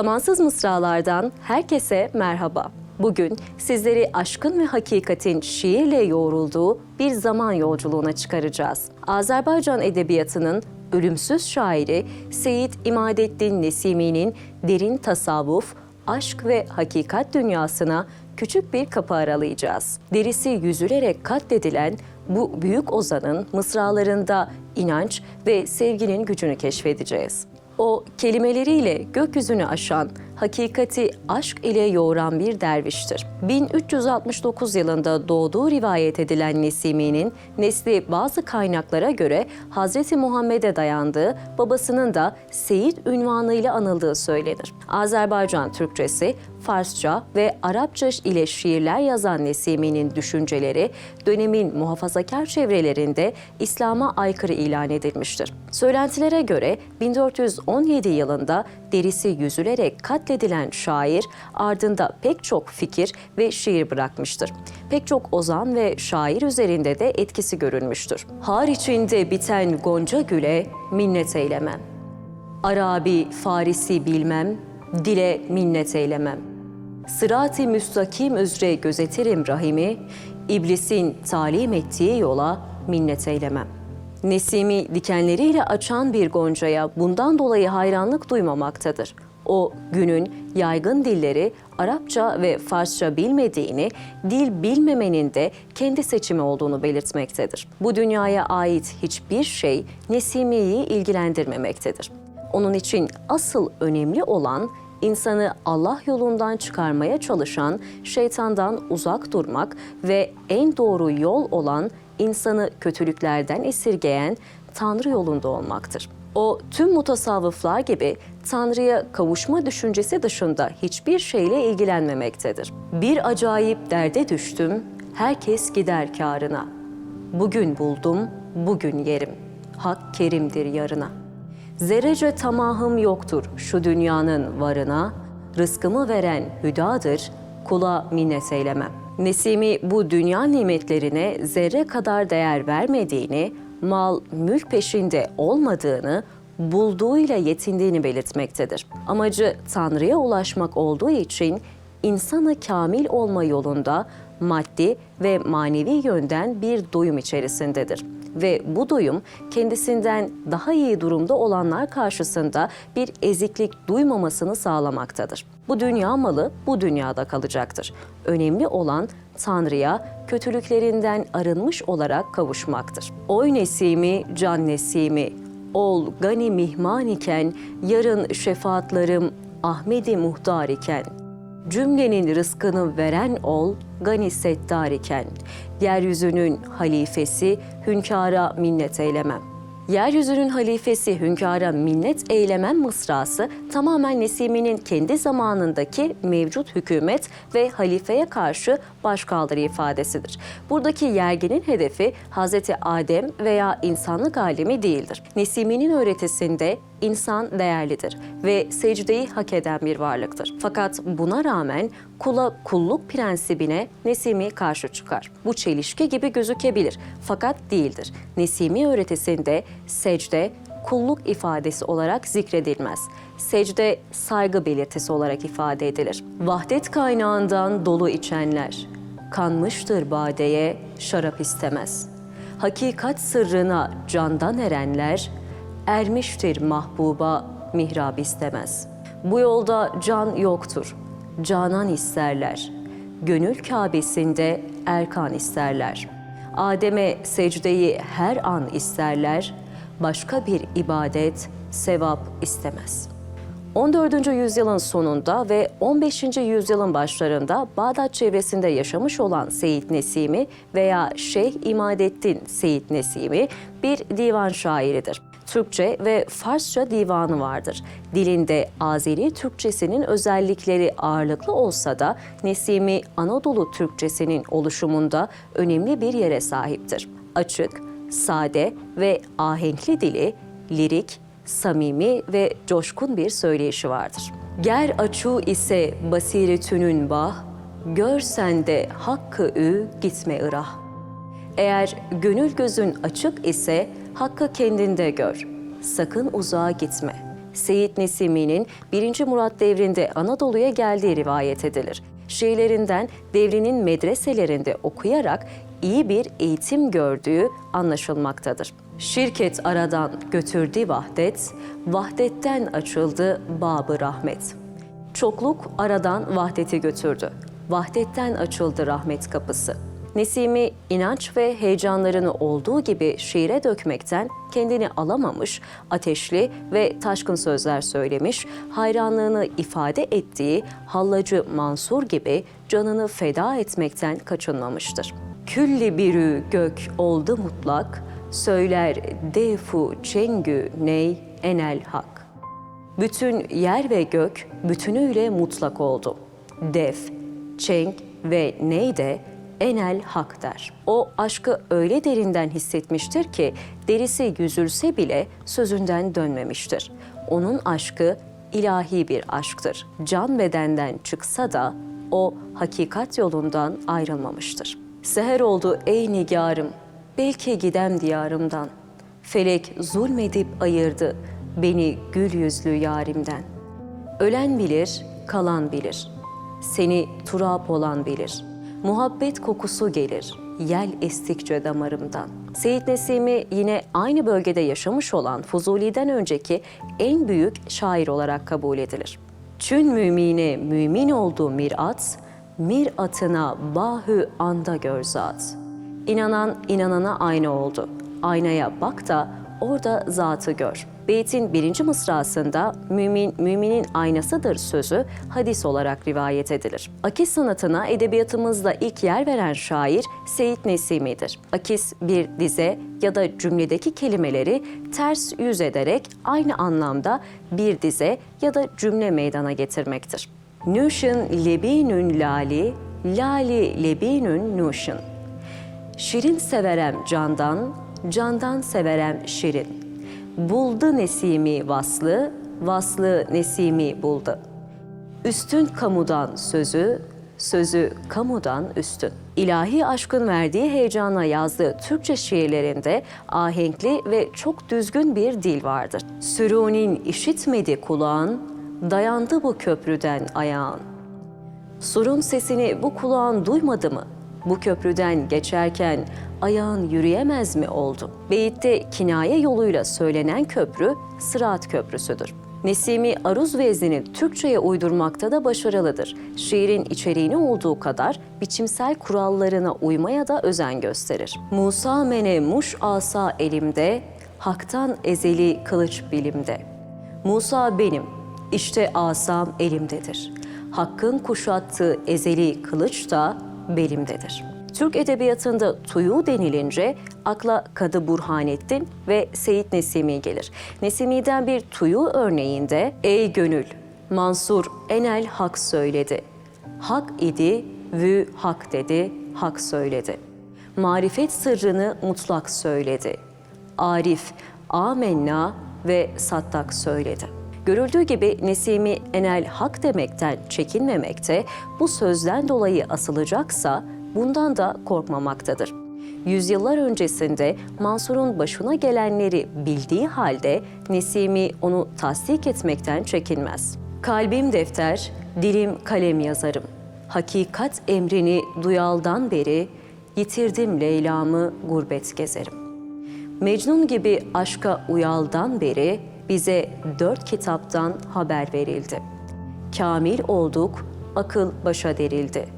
Zamansız Mısralardan herkese merhaba. Bugün sizleri aşkın ve hakikatin şiirle yoğrulduğu bir zaman yolculuğuna çıkaracağız. Azerbaycan edebiyatının ölümsüz şairi Seyit İmadettin Nesimi'nin derin tasavvuf, aşk ve hakikat dünyasına küçük bir kapı aralayacağız. Derisi yüzülerek katledilen bu büyük ozanın mısralarında inanç ve sevginin gücünü keşfedeceğiz. O kelimeleriyle gökyüzünü aşan, hakikati aşk ile yoğuran bir derviştir. 1369 yılında doğduğu rivayet edilen Nesimi'nin nesli bazı kaynaklara göre Hazreti Muhammed'e dayandığı, babasının da Seyit ünvanıyla anıldığı söylenir. Azerbaycan Türkçesi, Farsça ve Arapça ile şiirler yazan Nesimi'nin düşünceleri dönemin muhafazakar çevrelerinde İslam'a aykırı ilan edilmiştir. Söylentilere göre 1417 yılında derisi yüzülerek katledilen şair ardında pek çok fikir ve şiir bırakmıştır. Pek çok ozan ve şair üzerinde de etkisi görülmüştür. Har içinde biten gonca güle minnet eylemem. Arabi, Farisi bilmem, dile minnet eylemem. Sırat-ı müstakim üzere gözetirim rahimi, iblisin talim ettiği yola minnet eylemem. Nesimi dikenleriyle açan bir goncaya bundan dolayı hayranlık duymamaktadır. O günün yaygın dilleri Arapça ve Farsça bilmediğini, dil bilmemenin de kendi seçimi olduğunu belirtmektedir. Bu dünyaya ait hiçbir şey Nesimi'yi ilgilendirmemektedir. Onun için asıl önemli olan insanı Allah yolundan çıkarmaya çalışan şeytandan uzak durmak ve en doğru yol olan insanı kötülüklerden esirgeyen Tanrı yolunda olmaktır. O tüm mutasavvıflar gibi Tanrı'ya kavuşma düşüncesi dışında hiçbir şeyle ilgilenmemektedir. Bir acayip derde düştüm, herkes gider kârına. Bugün buldum, bugün yerim. Hak kerimdir yarına. Zerrece tamahım yoktur şu dünyanın varına, rızkımı veren hüdadır, kula minnet eylemem. Nesimi bu dünya nimetlerine zerre kadar değer vermediğini, mal, mülk peşinde olmadığını, bulduğuyla yetindiğini belirtmektedir. Amacı Tanrı'ya ulaşmak olduğu için insanı kamil olma yolunda maddi ve manevi yönden bir doyum içerisindedir. Ve bu doyum kendisinden daha iyi durumda olanlar karşısında bir eziklik duymamasını sağlamaktadır. Bu dünya malı bu dünyada kalacaktır. Önemli olan Tanrı'ya kötülüklerinden arınmış olarak kavuşmaktır. Oy nesimi, can nesimi, ol gani mihman iken, yarın şefaatlerim Ahmedi muhtar iken, cümlenin rızkını veren ol, gani settar iken, yeryüzünün halifesi, hünkâra minnet eylemem. Yeryüzünün halifesi hünkâra minnet eylemem mısrası tamamen Nesimi'nin kendi zamanındaki mevcut hükümet ve halifeye karşı başkaldırı ifadesidir. Buradaki yerginin hedefi Hazreti Adem veya insanlık alemi değildir. Nesimi'nin öğretisinde insan değerlidir ve secdeyi hak eden bir varlıktır. Fakat buna rağmen kula kulluk prensibine Nesimi karşı çıkar. Bu çelişki gibi gözükebilir fakat değildir. Nesimi öğretisinde secde kulluk ifadesi olarak zikredilmez. Secde saygı belirtisi olarak ifade edilir. Vahdet kaynağından dolu içenler, kanmıştır badeye, şarap istemez. Hakikat sırrına candan erenler, ermiştir mahbuba, mihrab istemez. Bu yolda can yoktur, canan isterler. Gönül Kâbesinde erkan isterler. Adem'e secdeyi her an isterler, başka bir ibadet, sevap istemez.'' 14. yüzyılın sonunda ve 15. yüzyılın başlarında Bağdat çevresinde yaşamış olan Seyit Nesimi veya Şeyh İmadettin Seyit Nesimi bir divan şairidir. Türkçe ve Farsça divanı vardır. Dilinde Azeri Türkçesinin özellikleri ağırlıklı olsa da Nesimi Anadolu Türkçesinin oluşumunda önemli bir yere sahiptir. Açık, sade ve ahenkli dili, lirik, samimi ve coşkun bir söyleyişi vardır. Ger açu ise basiretünün bah, görsen de hakkı ü gitme ırah. Eğer gönül gözün açık ise hakkı kendinde gör. Sakın uzağa gitme. Seyit Nesimi'nin 1. Murat devrinde Anadolu'ya geldiği rivayet edilir. Şiirlerinden devrinin medreselerinde okuyarak iyi bir eğitim gördüğü anlaşılmaktadır. Şirket aradan götürdü vahdet, vahdetten açıldı babı rahmet. Çokluk aradan vahdeti götürdü. Vahdetten açıldı rahmet kapısı. Nesimi inanç ve heyecanlarını olduğu gibi şiire dökmekten kendini alamamış, ateşli ve taşkın sözler söylemiş, hayranlığını ifade ettiği Hallacı Mansur gibi canını feda etmekten kaçınmamıştır. Külli birü gök oldu mutlak, söyler defu çengü ney enel hak. Bütün yer ve gök bütünüyle mutlak oldu. Def, çenk ve ney de enel hak der. O aşkı öyle derinden hissetmiştir ki derisi yüzülse bile sözünden dönmemiştir. Onun aşkı ilahi bir aşktır. Can bedenden çıksa da o hakikat yolundan ayrılmamıştır. Seher oldu ey nigarım, belki gidem diyarımdan. Felek zulmedip ayırdı beni gül yüzlü yarimden. Ölen bilir, kalan bilir. Seni turap olan bilir. Muhabbet kokusu gelir, yel estikçe damarımdan. Seyit Nesimi yine aynı bölgede yaşamış olan Fuzuli'den önceki en büyük şair olarak kabul edilir. Çün mümine mümin oldu mirat, miratına bahü anda gör zat. İnanan inanana aynı oldu. Aynaya bak da orada zatı gör. Beytin birinci mısrasında mümin, müminin aynasıdır sözü hadis olarak rivayet edilir. Akis sanatına edebiyatımızda ilk yer veren şair Seyit Nesimi'dir. Akis bir dize ya da cümledeki kelimeleri ters yüz ederek aynı anlamda bir dize ya da cümle meydana getirmektir. Nuşun lebinün lali, lali lebinün nuşun. Şirin severem candan, candan severem şirin. Buldu nesimi vaslı, vaslı nesimi buldu. Üstün kamudan sözü, sözü kamudan üstün. İlahi aşkın verdiği heyecana yazdığı Türkçe şiirlerinde ahenkli ve çok düzgün bir dil vardır. Sürûnin işitmedi kulağın, dayandı bu köprüden ayağın. Surun sesini bu kulağın duymadı mı? Bu köprüden geçerken ayağın yürüyemez mi oldu? Beyitte kinaye yoluyla söylenen köprü Sırat Köprüsü'dür. Nesimi Aruz veznini Türkçe'ye uydurmakta da başarılıdır. Şiirin içeriğini olduğu kadar biçimsel kurallarına uymaya da özen gösterir. Musa mene muş asa elimde, haktan ezeli kılıç bilimde. Musa benim, işte asam elimdedir. Hakkın kuşattığı ezeli kılıç da belimdedir. Türk edebiyatında tuyu denilince akla Kadı Burhanettin ve Seyit Nesimi gelir. Nesimi'den bir tuyu örneğinde Ey gönül, Mansur enel hak söyledi. Hak idi, vü hak dedi, hak söyledi. Marifet sırrını mutlak söyledi. Arif, amenna ve sattak söyledi. Görüldüğü gibi Nesimi enel hak demekten çekinmemekte, bu sözden dolayı asılacaksa bundan da korkmamaktadır. Yüzyıllar öncesinde Mansur'un başına gelenleri bildiği halde Nesimi onu tasdik etmekten çekinmez. Kalbim defter, dilim kalem yazarım. Hakikat emrini duyaldan beri yitirdim Leyla'mı gurbet gezerim. Mecnun gibi aşka uyaldan beri bize dört kitaptan haber verildi. Kamil olduk, akıl başa derildi.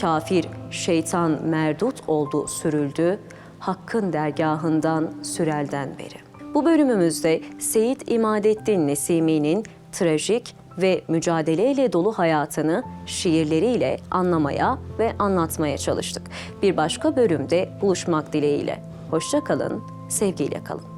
Kafir, şeytan merdut oldu sürüldü, hakkın dergahından sürelden beri. Bu bölümümüzde Seyit İmadettin Nesimi'nin trajik ve mücadeleyle dolu hayatını şiirleriyle anlamaya ve anlatmaya çalıştık. Bir başka bölümde buluşmak dileğiyle. Hoşça kalın, sevgiyle kalın.